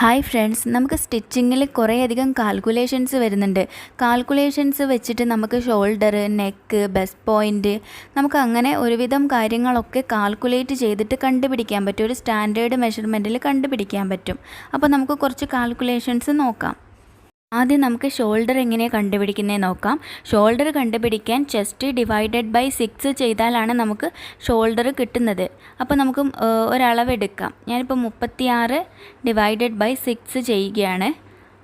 Hi friends നമുക്ക് സ്റ്റിച്ചിങ്ങിൽ കുറേയധികം calculations വരുന്നുണ്ട്. കാൽക്കുലേഷൻസ് വെച്ചിട്ട് നമുക്ക് ഷോൾഡർ നെക്ക് ബെസ്റ്റ് പോയിന്റ് നമുക്ക് അങ്ങനെ ഒരുവിധം കാര്യങ്ങളൊക്കെ കാൽക്കുലേറ്റ് ചെയ്തിട്ട് കണ്ടുപിടിക്കാൻ പറ്റും. ഒരു സ്റ്റാൻഡേർഡ് മെഷർമെന്റിൽ കണ്ടുപിടിക്കാൻ പറ്റും. അപ്പോൾ നമുക്ക് കുറച്ച് കാൽക്കുലേഷൻസ് നോക്കാം. ആദ്യം നമുക്ക് ഷോൾഡർ എങ്ങനെ കണ്ടുപിടിക്കുന്നത് നോക്കാം. ഷോൾഡർ കണ്ടുപിടിക്കാൻ ചെസ്റ്റ് ഡിവൈഡഡ് ബൈ സിക്സ് ചെയ്താലാണ് നമുക്ക് ഷോൾഡർ കിട്ടുന്നത്. അപ്പോൾ നമുക്ക് ഒരളവെടുക്കാം. ഞാനിപ്പോൾ മുപ്പത്തിയാറ് ഡിവൈഡഡ് ബൈ സിക്സ് ചെയ്യുകയാണ്.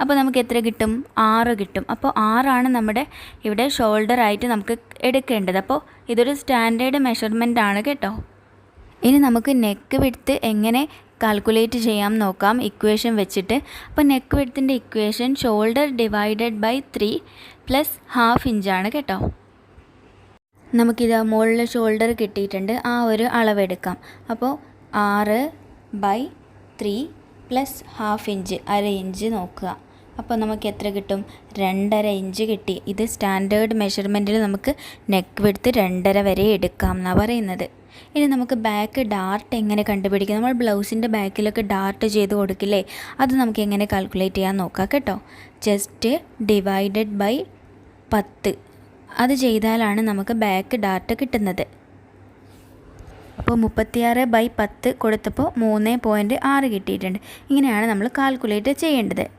അപ്പോൾ നമുക്ക് എത്ര കിട്ടും? ആറ് കിട്ടും. അപ്പോൾ ആറാണ് നമ്മുടെ ഇവിടെ ഷോൾഡർ ആയിട്ട് നമുക്ക് എടുക്കേണ്ടത്. അപ്പോൾ ഇതൊരു സ്റ്റാൻഡേർഡ് മെഷർമെന്റ് ആണ് കേട്ടോ. ഇനി നമുക്ക് നെക്ക് വിടുത്ത് എങ്ങനെ കാൽക്കുലേറ്റ് ചെയ്യാം നോക്കാം ഇക്വേഷൻ വെച്ചിട്ട്. അപ്പോൾ neck വിഡ്ത്തിന്റെ equation shoulder divided by three plus half ഇഞ്ചാണ് കേട്ടോ. നമുക്കിത് മുകളിൽ ഷോൾഡർ കിട്ടിയിട്ടുണ്ട് ആ ഒരു അളവെടുക്കാം അപ്പോൾ ആറ് by three plus half inch അര ഇഞ്ച് നോക്കുക. അപ്പോൾ നമുക്ക് എത്ര കിട്ടും? രണ്ടര ഇഞ്ച് കിട്ടി. ഇത് സ്റ്റാൻഡേർഡ് മെഷർമെന്റിൽ നമുക്ക് നെക്ക് വിടുത്ത് രണ്ടര വരെ എടുക്കാം എന്നാണ് പറയുന്നത്. ഇനി നമുക്ക് ബാക്ക് ഡാർട്ട് എങ്ങനെ കണ്ടുപിടിക്കാം? നമ്മൾ ബ്ലൗസിന്റെ ബാക്കിലൊക്കെ ഡാർട്ട് ചെയ്ത് കൊടുക്കില്ലേ? അത് നമുക്ക് എങ്ങനെ കാൽക്കുലേറ്റ് ചെയ്യാൻ നോക്കാം കേട്ടോ. ജസ്റ്റ് ഡിവൈഡഡ് ബൈ പത്ത്. അത് ചെയ്താലാണ് നമുക്ക് ബാക്ക് ഡാർട്ട് കിട്ടുന്നത്. അപ്പോൾ മുപ്പത്തിയാറ് ബൈ പത്ത് കൊടുത്തപ്പോൾ മൂന്ന് പോയിന്റ് ആറ് കിട്ടിയിട്ടുണ്ട്. ഇങ്ങനെയാണ് നമ്മൾ കാൽക്കുലേറ്റ് ചെയ്യേണ്ടത്.